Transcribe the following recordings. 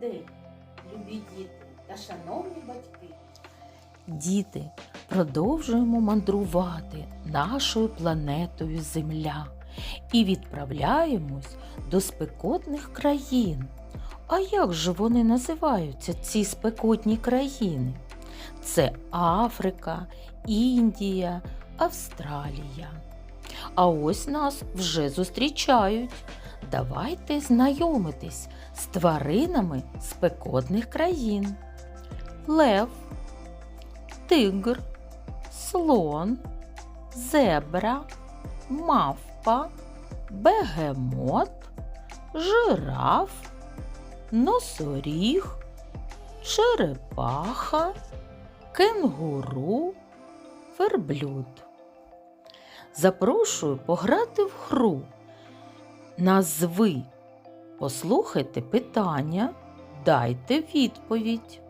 День, любі діти та шановні батьки. Діти, продовжуємо мандрувати нашою планетою Земля і відправляємось до спекотних країн. А як же вони називаються, ці спекотні країни? Це Африка, Індія, Австралія. А ось нас вже зустрічають. Давайте знайомитись з тваринами спекотних країн. Лев, тигр, слон, зебра, мавпа, бегемот, жираф, носоріг, черепаха, кенгуру, верблюд. Запрошую пограти в гру. Назви. Послухайте питання, дайте відповідь.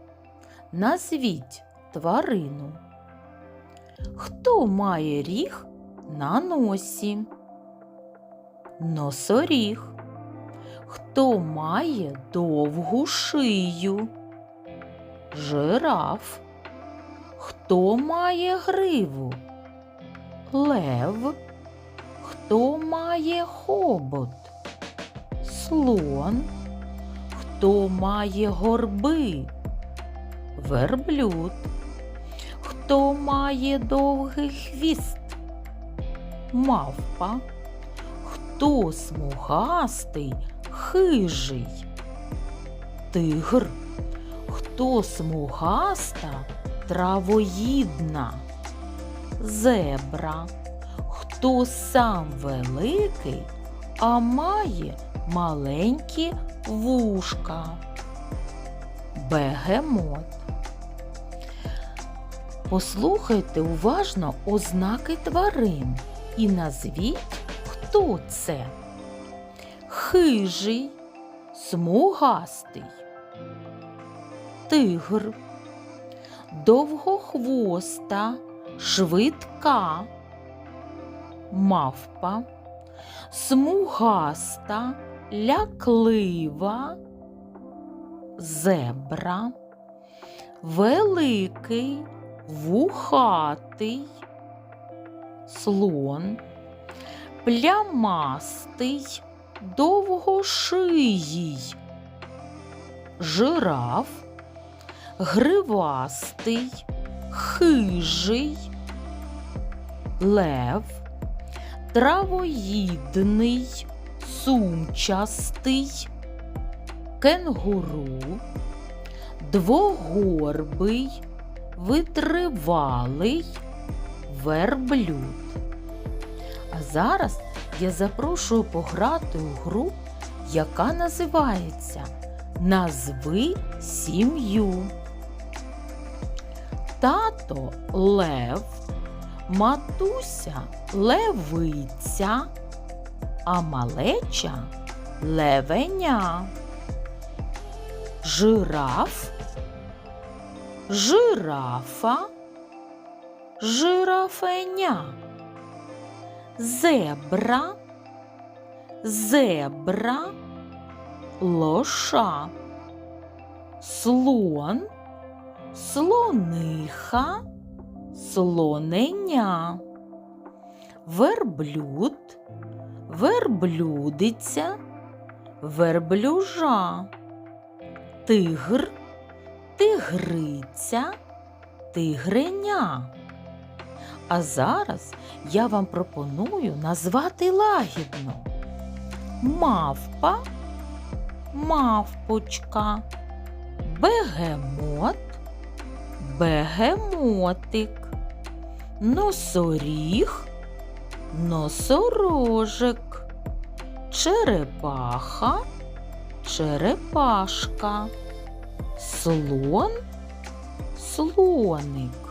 Назвіть тварину. Хто має ріг на носі? Носоріг. Хто має довгу шию? Жираф. Хто має гриву? Лев. Хто має хобот? Слон. Хто має горби? Верблюд. Хто має довгий хвіст? Мавпа. Хто смугастий, хижий? Тигр. Хто смугаста, травоїдна? Зебра. Хто сам великий, а має маленькі вушка? Бегемот. Послухайте уважно ознаки тварин і назвіть, хто це. Хижий, смугастий, тигр, довгохвоста, швидка, мавпа, смугаста, ляклива, зебра, великий, вухатий, слон, плямастий, довгошиїй, жираф, гривастий, хижий, лев, травоїдний, сумчастий, кенгуру, двогорбий, витривалий, верблюд. А зараз я запрошую пограти у гру, яка називається Назви сім'ю. Тато лев, матуся левиця, а малеча левеня. Жираф, жирафа, жирафеня. Зебра, зебра, лоша, слон, слониха, слоненя, верблюд, верблюдиця, верблюжа, тигр, тигриця, тигреня. А зараз я вам пропоную назвати лагідно. Мавпа, мавпочка, бегемот, бегемотик, носоріг, носорожик, черепаха, черепашка, слон, слоник